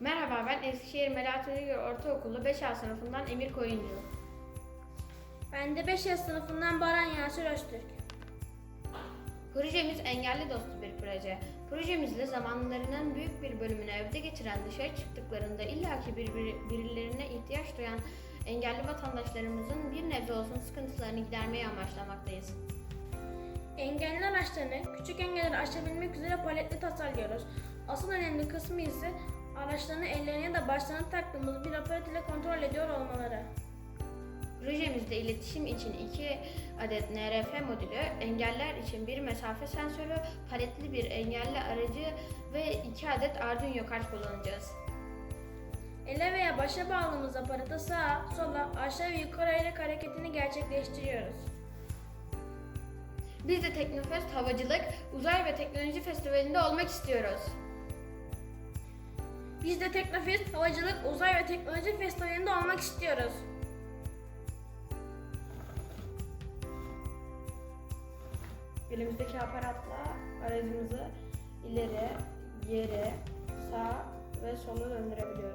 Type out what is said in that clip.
Merhaba ben Eskişehir Melahat Özgür Ortaokulu 5A sınıfından Emir Koyuncu. Ben de 5 yaş sınıfından Baran Yasir Öztürk. Projemiz engelli dostu bir proje. Projemizle zamanlarının büyük bir bölümünü evde geçiren dışarı çıktıklarında illaki bir, bir- birilerine ihtiyaç duyan engelli vatandaşlarımızın bir nebze olsun sıkıntılarını gidermeyi amaçlamaktayız. Engelli araçlarını küçük engelleri aşabilmek üzere paletli tasarlıyoruz. Asıl önemli kısmı ise araçlarını ellerine da başlarına taktığımız bir aparat ile kontrol ediyor olmaları. Projemizde iletişim için iki adet NRF modülü, engeller için bir mesafe sensörü, paletli bir engelli aracı ve iki adet Arduino kart kullanacağız. Ele veya başa bağladığımız aparata sağa, sola, aşağı ve yukarı ayırarak hareketini gerçekleştiriyoruz. Biz de Teknofest Havacılık, Uzay ve Teknoloji Festivali'nde olmak istiyoruz. Biz de Teknofest Havacılık Uzay ve Teknoloji Festivali'nde olmak istiyoruz. Elimizdeki aparatla aracımızı ileri, geri, sağ ve sola döndürebiliyoruz.